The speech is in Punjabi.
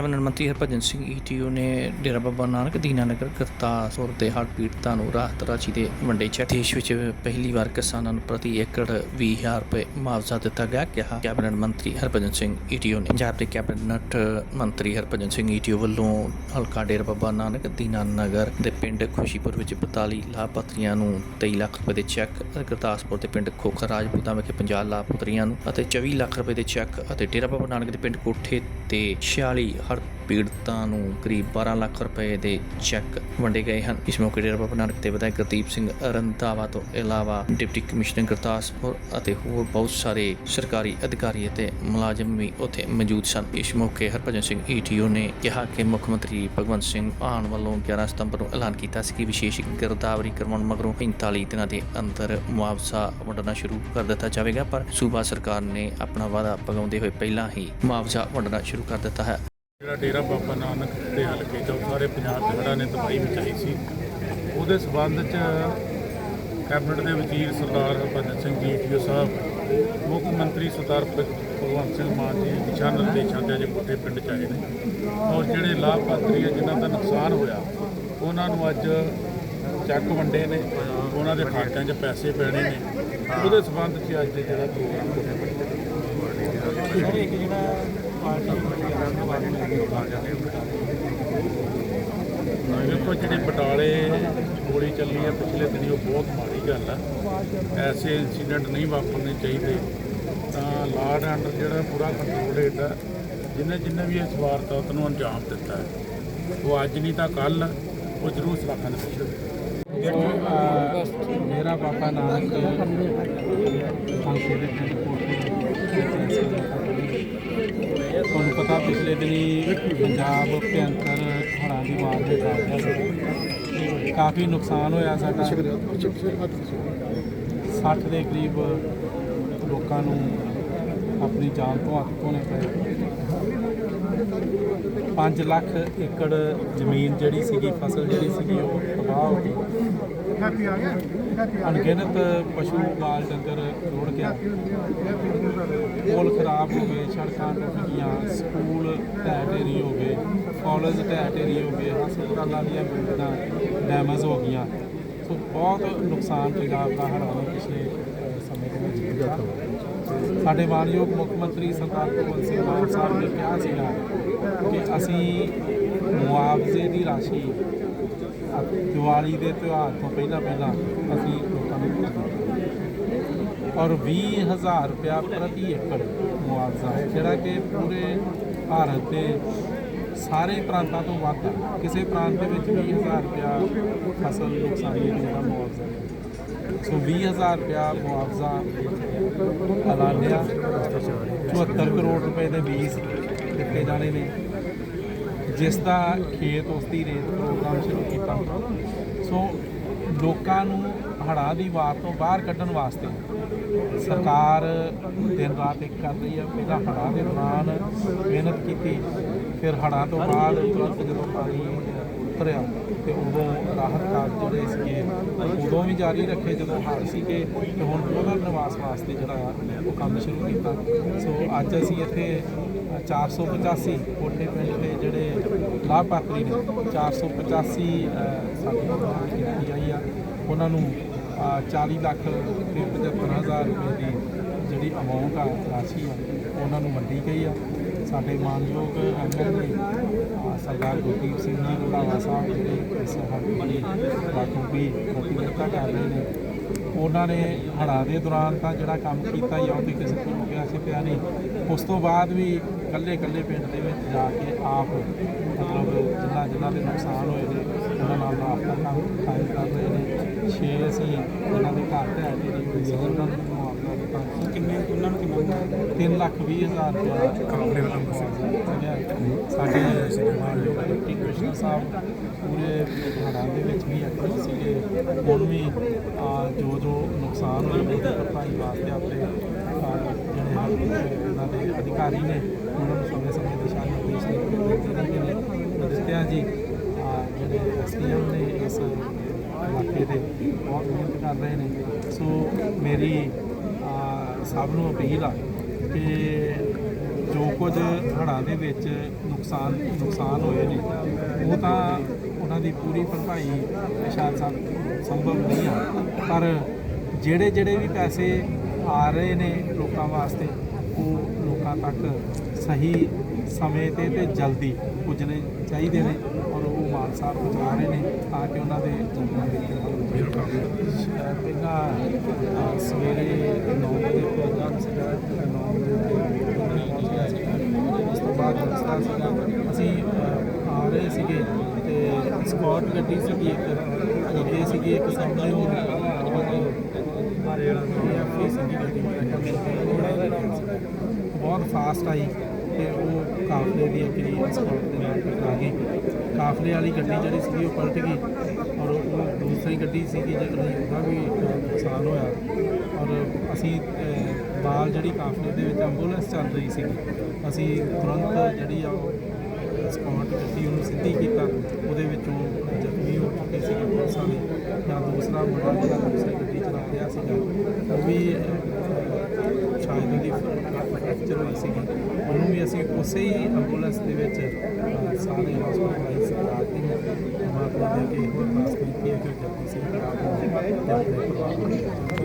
ਕੈਬਨਿਟ ਮੰਤਰੀ ਹਰਭਜਨ ਸਿੰਘ ਈਟੀਓ ਨੇ ਡੇਰਾ ਬਾਬਾ ਨਾਨਕ ਦੀਨਾਨਗਰ ਕਰਤਾਰਪੁਰ ਦੇ ਹੜ੍ਹ ਪੀੜਤਾਂ ਨੂੰ ਰਾਹਤ ਰਾਸ਼ੀ ਦੇ ਵੰਡੇ ਚੈੱਕ ਦੇਸ਼ ਵਿੱਚ ਪਹਿਲੀ ਵਾਰ ਕਿਸਾਨਾਂ ਨੂੰ ਪ੍ਰਤੀ ਏਕੜ 20000 ਰੁਪਏ ਮੁਆਵਜ਼ਾ ਦਿੱਤਾ ਗਿਆ, ਕਿਹਾ ਕੈਬਨਿਟ ਮੰਤਰੀ ਹਰਭਜਨ ਸਿੰਘ ਈਟੀਓ ਨੇ ਪੰਜਾਬ ਦੇ ਕੈਬਨਿਟ ਮੰਤਰੀ ਹਰਭਜਨ ਸਿੰਘ ਈਟੀਓ ਵੱਲੋਂ ਹਲਕਾ ਡੇਰਾ ਬਾਬਾ ਨਾਨਕ ਦੀਨਾਨਗਰ ਦੇ ਪਿੰਡ ਖੁਸ਼ੀਪੁਰ ਵਿੱਚ 42 ਲਾਭਪਾਤਰੀਆਂ ਨੂੰ 23 ਲੱਖ ਰੁਪਏ ਦੇ ਚੈੱਕ ਅਤੇ ਗੁਰਦਾਸਪੁਰ ਦੇ ਪਿੰਡ ਖੋਖਰ ਰਾਜਪੂਤਾਂ ਵਿਖੇ 50 ਲਾਭਪਾਤਰੀਆਂ ਨੂੰ ਅਤੇ 24 ਲੱਖ ਰੁਪਏ ਦੇ ਚੈੱਕ ਅਤੇ ਡੇਰਾ ਬਾਬਾ ਨਾਨਕ ਦੇ ਪਿੰਡ ਕੋਠੇ ਤੇ 46 ਹਰ ਪੀੜਤਾਂ ਨੂੰ ਕਰੀਬ 12 ਲੱਖ ਰੁਪਏ ਦੇ ਚੈੱਕ ਵੰਡੇ ਗਏ ਹਨ। ਇਸ ਮੌਕੇ ਡੇਰਾ ਬਾਬਾ ਨਾਨਕ ਦੇ ਵਿਧਾਇਕ ਗੁਰਦੀਪ ਸਿੰਘ ਰੰਧਾਵਾ ਤੋਂ ਇਲਾਵਾ ਡਿਪਟੀ ਕਮਿਸ਼ਨਰ ਗੁਰਦਾਸਪੁਰ ਅਤੇ ਹੋਰ ਬਹੁਤ ਸਾਰੇ ਸਰਕਾਰੀ ਅਧਿਕਾਰੀ ਅਤੇ ਮੁਲਾਜ਼ਮ ਵੀ ਉੱਥੇ ਮੌਜੂਦ ਸਨ। ਇਸ ਮੌਕੇ ਹਰਭਜਨ ਸਿੰਘ ਈਟੀਓ ਨੇ ਕਿਹਾ ਕਿ ਮੁੱਖ ਮੰਤਰੀ ਭਗਵੰਤ ਸਿੰਘ ਮਾਨ ਵੱਲੋਂ 11 ਸਤੰਬਰ ਨੂੰ ਐਲਾਨ ਕੀਤਾ ਸੀ ਕਿ ਵਿਸ਼ੇਸ਼ ਗਿਰਦਾਵਰੀ ਕਰਵਾਉਣ ਮਗਰੋਂ 45 ਦਿਨਾਂ ਦੇ ਅੰਦਰ ਮੁਆਵਜ਼ਾ ਵੰਡਣਾ ਸ਼ੁਰੂ ਕਰ ਦਿੱਤਾ ਜਾਵੇਗਾ, ਪਰ ਸੂਬਾ ਸਰਕਾਰ ਨੇ ਆਪਣਾ ਵਾਅਦਾ ਪਗਾਉਂਦੇ ਹੋਏ ਪਹਿਲਾਂ ਹੀ ਮੁਆਵਜ਼ਾ ਵੰਡਣਾ ਸ਼ੁਰੂ ਕਰ ਦਿੱਤਾ ਹੈ। ਜਿਹੜਾ ਡੇਰਾ ਬਾਬਾ ਨਾਨਕ ਦੇ ਹਲਕੇ ਚੋਂ ਸਾਰੇ ਪੰਜਾਬ ਦੇ ਹੜ੍ਹਾਂ ਨੇ ਤਬਾਹੀ ਮਚਾਈ ਸੀ। ਉਹਦੇ ਸਬੰਧ ਚ ਕੈਬਨਿਟ ਦੇ ਵਜ਼ੀਰ ਸਰਦਾਰ ਹਰਭਜਨ ਸਿੰਘ ਜੀ ਸਾਹਿਬ, ਮੁੱਖ ਮੰਤਰੀ ਸਰਦਾਰ ਭਗਵੰਤ ਸਿੰਘ ਮਾਨ ਜੀ ਦਿਸ਼ਾ ਨਿਰਦੇਸ਼ਾਂ ਦੇ ਅੱਜ ਕੋਠੇ ਪਿੰਡ ਚ ਆਏ ਨੇ। ਔਰ ਜਿਹੜੇ ਲਾਭਪਾਤਰੀ ਆ, ਜਿਨ੍ਹਾਂ ਦਾ ਨੁਕਸਾਨ ਹੋਇਆ, ਉਹਨਾਂ ਨੂੰ ਅੱਜ ਚੈੱਕ ਵੰਡੇ ਨੇ। ਉਹਨਾਂ ਦੇ ਖਾਤਿਆਂ 'ਚ ਪੈਸੇ ਪੈਣੇ ਨੇ। ਉਹਦੇ ਸਬੰਧ 'ਚ ਅੱਜ ਜਿਹੜਾ ਪ੍ਰੋਗਰਾਮ ਕੋਠੇ ਪਿੰਡ 'ਚ ਦੇਖੋ ਜਿਹੜੇ ਬਟਾਲੇ ਗੋਲੀ ਚੱਲੀ ਹੈ, ਪਿਛਲੇ ਦਿਨੀ ਉਹ ਬਹੁਤ ਮਾੜੀ ਗੱਲ ਆ। ਐਸੇ ਇਨਸੀਡੈਂਟ ਨਹੀਂ ਵਾਪਰਨੇ ਚਾਹੀਦੇ। ਤਾਂ ਲਾਰਡ ਆਰਡਰ ਜਿਹੜਾ ਪੂਰਾ ਕੰਟਰੋਲ ਹੇਠ ਹੈ ਜਿੰਨੇ ਜਿੰਨੇ ਵੀ ਇਸ ਵਾਰਦਾਤ ਨੂੰ ਅੰਜਾਮ ਦਿੱਤਾ ਹੈ, ਉਹ ਅੱਜ ਨਹੀਂ ਤਾਂ ਕੱਲ ਉਹ ਜ਼ਰੂਰ ਸਲਾਖਾਂ ਦੇ ਪਿੱਛੇ। ਦੇਖੋ ਮੇਰਾ ਬਾਬਾ ਨਾਨਕ ਹਲਕੇ ਦੇ ਪਿੰਡ ਪਿਛਲੇ ਦਿਨੀ ਪੰਜਾਬ ਭਿਅੰਕਰ ਹੜ੍ਹਾਂ ਦੀ ਮਾਰ ਦੇ ਆ ਕਾਫੀ ਨੁਕਸਾਨ ਹੋਇਆ ਸਾਡਾ। 60 ਦੇ ਕਰੀਬ ਲੋਕਾਂ ਨੂੰ ਆਪਣੀ ਜਾਨ ਤੋਂ ਹੱਥ ਧੋਣੇ ਪਏ। 5 ਲੱਖ ਏਕੜ ਜ਼ਮੀਨ ਜਿਹੜੀ ਸੀਗੀ, ਫਸਲ ਜਿਹੜੀ ਸੀਗੀ, ਉਹ ਤਬਾਹ ਹੋ ਗਈ। ਅਣਗਿਣਤ ਪਸ਼ੂ ਮਾਲ ਡੰਗਰ ਰੁੜ ਗਿਆ ਪੁਲ ਖਰਾਬ ਹੋ ਗਏ, ਸੜਕਾਂ ਟੁੱਟ ਗਈਆਂ ਸਕੂਲ ਢਹਿ ਢੇਰੀ ਹੋ ਗਏ, ਕਾਲਜ ਢਹਿ ਢੇਰੀ ਹੋ ਗਏ ਹਸਪਤਾਲਾਂ ਦੀਆਂ ਬਿਲਡਿੰਗਾਂ ਡੈਮੇਜ ਹੋ ਗਈਆਂ। ਸੋ ਬਹੁਤ ਨੁਕਸਾਨ ਪੰਜਾਬ ਦਾ ਹੜ੍ਹਾਂ ਪਿਛਲੇ ਸਮੇਂ ਦੇ ਵਿੱਚ ਸਾਡੇ ਮਾਨਯੋਗ ਮੁੱਖ ਮੰਤਰੀ ਸਰਦਾਰ ਭਗਵੰਤ ਸਿੰਘ ਮਾਨ ਸਾਹਿਬ ਨੇ ਕਿਹਾ ਸੀਗਾ ਕਿ ਅਸੀਂ ਮੁਆਵਜ਼ੇ ਦੀ ਰਾਸ਼ੀ ਦੀਵਾਲੀ ਦੇ ਤਿਉਹਾਰ ਤੋਂ ਪਹਿਲਾਂ ਪਹਿਲਾਂ ਅਸੀਂ ਲੋਕਾਂ ਨੂੰ ਭੇਜਾਂਗੇ ਔਰ 20000 ਰੁਪਇਆ ਪ੍ਰਤੀ ਏਕੜ ਮੁਆਵਜ਼ਾ ਹੈ, ਜਿਹੜਾ ਕਿ ਪੂਰੇ ਭਾਰਤ ਦੇ ਸਾਰੇ ਪ੍ਰਾਂਤਾਂ ਤੋਂ ਵੱਧ ਕਿਸੇ ਪ੍ਰਾਂਤ ਦੇ ਵਿੱਚ 20000 ਰੁਪਇਆ ਫਸਲ ਨੁਕਸਾਨੀ ਦੇ ਦਾ ਮੁਆਵਜ਼ਾ ਹੈ। ਸੋ 20000 ਰੁਪਇਆ ਮੁਆਵਜ਼ਾ ਐਲਾਨਿਆ। 74 ਕਰੋੜ ਰੁਪਏ ਦੇ ਬੀਜ ਦਿੱਤੇ ਜਾਣੇ ਨੇ। ਜਿਸ ਦਾ ਖੇਤ ਉਸ ਦੀ ਰੇਤ ਪ੍ਰੋਗਰਾਮ ਸ਼ੁਰੂ ਕੀਤਾ। ਸੋ ਲੋਕਾਂ ਨੂੰ ਹੜ੍ਹਾਂ ਦੀ ਵਾਰ ਤੋਂ ਬਾਹਰ ਕੱਢਣ ਵਾਸਤੇ ਸਰਕਾਰ ਦਿਨ ਰਾਤ ਇੱਕ ਕਰ ਰਹੀ ਹੈ ਪਹਿਲਾਂ ਹੜ੍ਹਾਂ ਦੇ ਦੌਰਾਨ ਮਿਹਨਤ ਕੀਤੀ, ਫਿਰ ਹੜ੍ਹਾਂ ਤੋਂ ਬਾਅਦ ਤੁਰੰਤ ਜਦੋਂ ਪਾਣੀ ਉਤਰਿਆ ਤੇ ਉਦੋਂ ਰਾਹਤ ਕਾਰਜ ਜਿਹੜੇ ਸੀਗੇ, ਉਦੋਂ ਵੀ ਜਾਰੀ ਰੱਖੇ ਜਦੋਂ ਹੜ੍ਹ ਸੀਗੇ ਤੇ ਹੁਣ ਉਹਦਾ ਨਿਵਾਸ ਵਾਸਤੇ ਜਿਹੜਾ ਉਹ ਕੰਮ ਸ਼ੁਰੂ ਕੀਤਾ। ਸੋ ਅੱਜ ਅਸੀਂ ਇੱਥੇ 485 ਕੋਠੇ ਪਿੰਡ ਦੇ ਜਿਹੜੇ ਲਾਭਪਾਤਰੀ ਨੇ 485 ਅ, ਸਾਡੀ ਮਦਦ ਕੀਤੀ ਆਈ ਆ। ਉਹਨਾਂ ਨੂੰ ਅ, 40 ਲੱਖ ਤੇ 75000 ਰੁਪਏ ਦੀ ਜਿਹੜੀ ਅਮਾਉਂਟ ਆ ਰਾਸ਼ੀ ਆ ਉਹਨਾਂ ਨੂੰ ਵੰਡੀ ਗਈ ਆ। ਸਾਡੇ ਮਾਨਯੋਗ ਐਮਐਲਏ ਸਰਦਾਰ ਗੁਰਦੀਪ ਸਿੰਘ ਜੀ ਰੰਧਾਵਾ ਸਾਹਿਬ ਜਿਹੜੇ ਇਸ ਹਲਕੇ ਬਾਖੂਬੀ ਪ੍ਰਤੀਨਿਧਤਾ ਕਰ ਰਹੇ ਨੇ। ਉਹਨਾਂ ਨੇ ਹੜ੍ਹਾਂ ਦੇ ਦੌਰਾਨ ਤਾਂ ਜਿਹੜਾ ਕੰਮ ਕੀਤਾ ਜਾਂ ਆ ਕਿਸੇ ਤੋਂ ਪਿਆ ਨਹੀਂ। ਉਸ ਤੋਂ ਬਾਅਦ ਵੀ ਕੱਲੇ ਕੱਲੇ ਪਿੰਡ ਦੇ ਵਿੱਚ ਜਾ ਕੇ ਆਪ ਮਤਲਬ ਜਿਨ੍ਹਾਂ ਜਿਨ੍ਹਾਂ ਦੇ ਨੁਕਸਾਨ ਹੋਏ ਨੇ ਉਹਨਾਂ ਨਾਲ ਰਾਬਤਾ ਕੰਮ ਕਾਇਮ ਕਰ ਰਹੇ ਨੇ। ਛੇ ਅਸੀਂ ਜਿਨ੍ਹਾਂ ਦੇ ਘਰ ਢਹਿ ਢੇਰੀ ਹੋਏ ਸੀ ਉਹਨਾਂ ਨੂੰ ਮੁਆਵਜ਼ਾ ਦਿੱਤਾ ਕਿੰਨੇ ਉਹਨਾਂ ਨੂੰ ਕਿੰਨਾ 3 ਲੱਖ 20 ਹਜ਼ਾਰ ਰੁਪਏ ਕਾਂਗੜੇ ਵਾਲਾ ਸਾਡੇ ਮਾਨਯੋਗ ਡਿਪਟੀ ਕਮਿਸ਼ਨਰ ਸਾਹਿਬ ਪੂਰੇ ਹੜ੍ਹਾਂ ਦੇ ਵਿੱਚ ਵੀ ਐਕਟਿਵ ਸੀਗੇ। ਹੁਣ ਵੀ ਜੋ ਜੋ ਨੁਕਸਾਨ ਹੋਏ ਉਹਦੀ ਭਰਪਾਈ ਵਾਸਤੇ ਆਪਣੇ ਅਹ, ਜਿਹੜੇ ਹਨ ਇਹਨਾਂ ਦੇ ਅਧਿਕਾਰੀ ਨੇ ਉਹਨਾਂ ਨੂੰ ਸਮੇਂ ਸਮੇਂ ਦਿਸ਼ਾ ਨਿਰਦੇਸ਼ ਦਿੱਤੇ ਜਾਂਦੇ ਨੇ ਦਿੱਤਿਆਂ ਜੀ। ਅਹ, ਜਿਹੜੇ ਐਸਡੀਐਮ ਨੇ ਇਸ ਇਲਾਕੇ ਦੇ ਬਹੁਤ ਮਿਹਨਤ ਕਰ ਰਹੇ ਨੇ। ਸੋ ਮੇਰੀ ਸਭ ਨੂੰ ਅਪੀਲ ਆ ਕਿ ਜੋ ਕੁਝ ਹੜ੍ਹਾਂ ਦੇ ਵਿੱਚ ਨੁਕਸਾਨ ਨੁਕਸਾਨ ਹੋਏ ਨੇ ਉਹ ਤਾਂ ਉਹਨਾਂ ਦੀ ਪੂਰੀ ਭਰਪਾਈ ਸ਼ਾਇਦ ਸੰ- ਸੰਭਵ ਨਹੀਂ ਆ। ਪਰ ਜਿਹੜੇ ਜਿਹੜੇ ਵੀ ਪੈਸੇ ਆ ਰਹੇ ਨੇ ਲੋਕਾਂ ਵਾਸਤੇ, ਉਹ ਲੋਕਾਂ ਤੱਕ ਸਹੀ ਸਮੇਂ ਤੇ ਤੇ ਜਲਦੀ ਪੁੱਜਣੇ ਚਾਹੀਦੇ ਨੇ ਔਰ ਉਹ ਮਾਨ ਸਾਹਿਬ ਪਹੁੰਚਾ ਰਹੇ ਨੇ ਤਾਂ ਕਿ ਉਹਨਾਂ ਦੇ ਜਨਮਾਂ ਦੇ ਪਹਿਲਾਂ ਸਵੇਰੇ 9 ਵਜੇ ਪ੍ਰੋਗਰਾਮ ਸੀਗਾ 9 ਵਜੇ ਤੇ ਪਹੁੰਚਿਆ ਸੀ। ਉਸ ਤੋਂ ਬਾਅਦ ਰਸਤਾ ਸੀਗਾ। ਅਸੀਂ ਆ ਰਹੇ ਸੀਗੇ ਤੇ ਸਕਾਟ ਗੱਡੀ ਸੀਗੀ ਇੱਕ ਅੱਗੇ ਸੀਗੀ ਇੱਕ ਸਾਹਮਣੇ ਉਹ ਬਹੁਤ ਫਾਸਟ ਆਈ ਤੇ ਉਹ ਕਾਫਲੇ ਦੀ ਅਗਲੀ ਸਕਾਟ ਦੇ ਨਾਲ ਟਕਰਾ ਗਈ। ਕਾਫਲੇ ਵਾਲੀ ਗੱਡੀ ਜਿਹੜੀ ਸੀਗੀ ਉਹ ਪਲਟ ਗਈ ਔਰ ਉਹ ਦੂਸਰੀ ਗੱਡੀ ਸੀਗੀ ਜਿਹੜੀ ਉਹਦਾ ਵੀ ਨੁਕਸਾਨ ਹੋਇਆ। ਔਰ ਅਸੀਂ ਬਾਲ ਜਿਹੜੀ ਕਾਫਲੇ ਦੇ ਵਿੱਚ ਐਂਬੂਲੈਂਸ ਚੱਲ ਰਹੀ ਸੀ ਅਸੀਂ ਤੁਰੰਤ ਜਿਹੜੀ ਆ ਉਹ ਸਕਾਟ ਗੱਡੀ ਉਹਨੂੰ ਸਿੱਧੀ ਕੀਤਾ। ਉਹਦੇ ਵਿੱਚੋਂ ਜ਼ਖਮੀ ਹੋ ਚੁੱਕੇ ਸੀਗੇ ਬਹੁਤ ਸਾਰੇ ਜਾਂ ਦੂਸਰਾ ਮੁੰਡਾ ਜਿਹੜਾ ਦੂਸਰੀ ਗੱਡੀ ਚਲਾ ਰਿਹਾ ਸੀਗਾ ਉਹ ਵੀ ਸ਼ਾਇਦ ਉਹਦੀ ਫ੍ਰੈਕਚਰ ਹੋਈ ਸੀਗੀ। ਉਹਨੂੰ ਵੀ ਅਸੀਂ ਉਸੇ ਹੀ ਐਂਬੂਲੈਂਸ ਦੇ ਵਿੱਚ ਅਹ, ਸਾਰੇ ਹਸਪਤਾਲਾਈਜ਼ ਕਰਾਤੀ ਪਰਮਾਤਮਾ ਦੇ ਅੱਗੇ ਹੋਰ ਅਰਦਾਸ ਕੀਤੀ ਹੈ ਕਿ ਜਲਦੀ ਸੇ ਕਰਾ ਦੇਣ ਤੇ